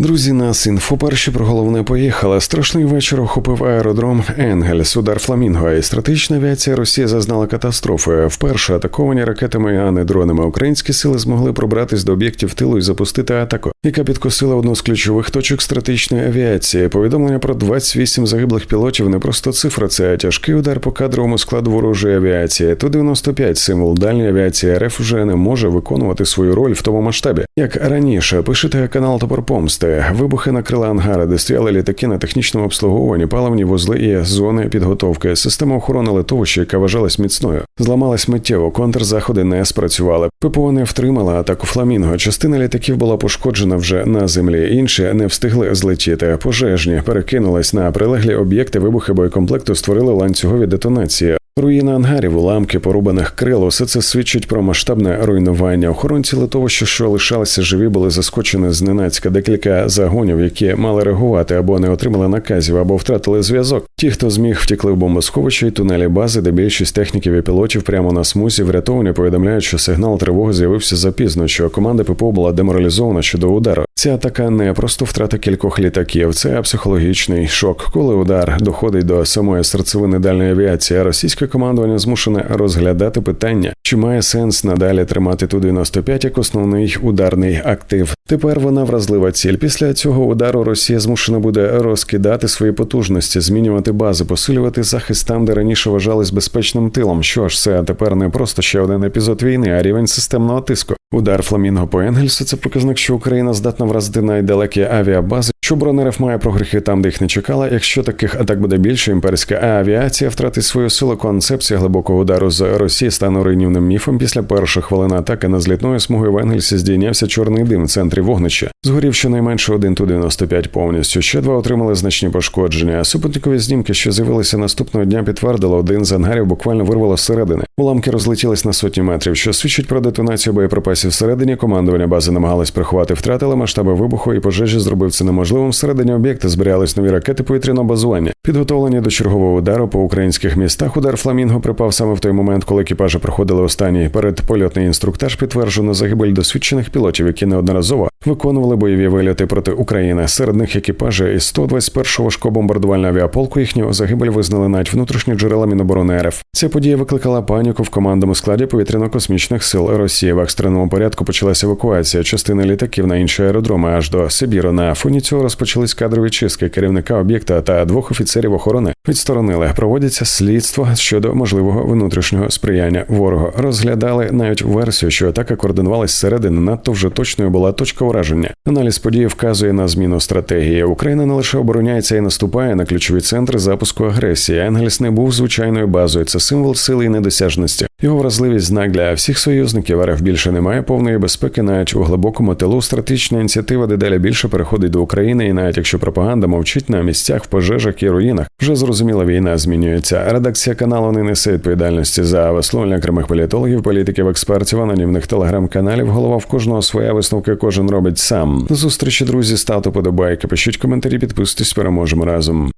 Друзі, нас інфо перші про головне поїхали. Страшний вечір охопив аеродром Енгельс, удар Фламінго. І стратегічна авіація Росії зазнала катастрофи. Вперше атаковані ракетами, а не дронами. Українські сили змогли пробратись до об'єктів тилу і запустити атаку, яка підкосила одну з ключових точок стратегічної авіації. Повідомлення про 28 загиблих пілотів не просто цифра, це тяжкий удар по кадровому складу ворожої авіації. Ту 95 символ дальньої авіації РФ вже не може виконувати свою роль в тому масштабі, як раніше. Пишете канал Топор Помсти. Вибухи накрили ангари, де стояли літаки на технічному обслуговуванні, паливні вузли і зони підготовки. Система охорони литовища, яка вважалась міцною, зламалась миттєво. Контрзаходи не спрацювали. ППО не втримала атаку фламінго. Частина літаків була пошкоджена вже на землі. Інші не встигли злетіти. Пожежні перекинулись на прилеглі об'єкти. Вибухи боєкомплекту створили ланцюгові детонації. Руїни ангарів, уламки, порубаних крил, усе це свідчить про масштабне руйнування. Охоронці литовища, що лишалися живі, були заскочені зненацька. Декілька загонів, які мали реагувати або не отримали наказів, або втратили зв'язок. Ті, хто зміг, втікли в бомбосховище і тунелі бази, де більшість техніків і пілотів прямо на смузі врятовані повідомляють, що сигнал тривоги з'явився запізно, що команда ППО була деморалізована щодо удару. Ця атака не просто втрата кількох літаків, це психологічний шок. Коли удар доходить до самої серцевини дальної авіації, російське командування змушене розглядати питання, чи має сенс надалі тримати ту 95 як основний ударний актив. Тепер вона вразлива ціль. Після цього удару Росія змушена буде розкидати свої потужності, змінювати бази, посилювати захист там, де раніше вважались безпечним тилом. Що ж, це тепер не просто ще один епізод війни, а рівень системного тиску. Удар Фламінго по Енгельсу – це показник, що Україна здатна вразити найдалекі авіабази. Що Бронерев має прогрехи там, де їх не чекала. Якщо таких атак буде більше, імперська авіація втратить свою силу. Концепція глибокого удару з Росії стане руйнівним міфом. Після перших хвилин атаки на злітної смуги в Енгельсі здійнявся чорний дим в центрі вогнища. Згорів щонайменше один ту 95 повністю. Ще два отримали значні пошкодження. Супутникові знімки, що з'явилися наступного дня, підтвердили, один з ангарів буквально вирвало зсередини. Уламки розлетілись на сотні метрів, що свідчить про детонацію боєприпасів всередині. Командування бази намагалось приховати втрати, але масштаби вибуху і пожежі зробив це неможливим. Всередині об'єкта збирались нові ракети повітряного базування, підготовлені до чергового удару по українських містах. Удар Фламінго припав саме в той момент, коли екіпажі проходили останній передпольотний інструктаж. Підтверджено загибель досвідчених пілотів, які неодноразово виконували бойові вильоти проти України. Серед них екіпажі із 121-го важкобомбардувального авіаполку їхню загибель визнали навіть внутрішні джерела Міноборони РФ. Ця подія викликала паніку в командному складі повітряно-космічних сил Росії. В екстреному порядку почалася евакуація частини літаків на інші аеродроми аж до Сибіру. На фоні цього розпочались кадрові чистки керівника об'єкта та двох офіцерів охорони відсторонили. Проводяться слідство щодо можливого внутрішнього сприяння ворогу. Розглядали навіть версію, що атака координувалась зсередини. Надто вже точною була точка ураження. Аналіз події вказує на зміну стратегії. Україна не лише обороняється і наступає на ключові центри запуску агресії. Енгельс не був звичайною базою. Це символ сили і недосяжності. Його вразливість знак для всіх союзників. РФ більше немає повної безпеки, навіть у глибокому тилу. Стратегічна ініціатива дедалі більше переходить до України, і навіть якщо пропаганда мовчить на місцях, в пожежах і руїнах, вже зрозуміла війна змінюється. Редакція каналу не несе відповідальності за висловлення окремих політологів, політиків, експертів, анонімних телеграм-каналів. Голова в кожного своя висновка кожен робить сам. До зустрічі, друзі, ставте подобайки, пишіть коментарі, підписуйтесь, переможемо разом.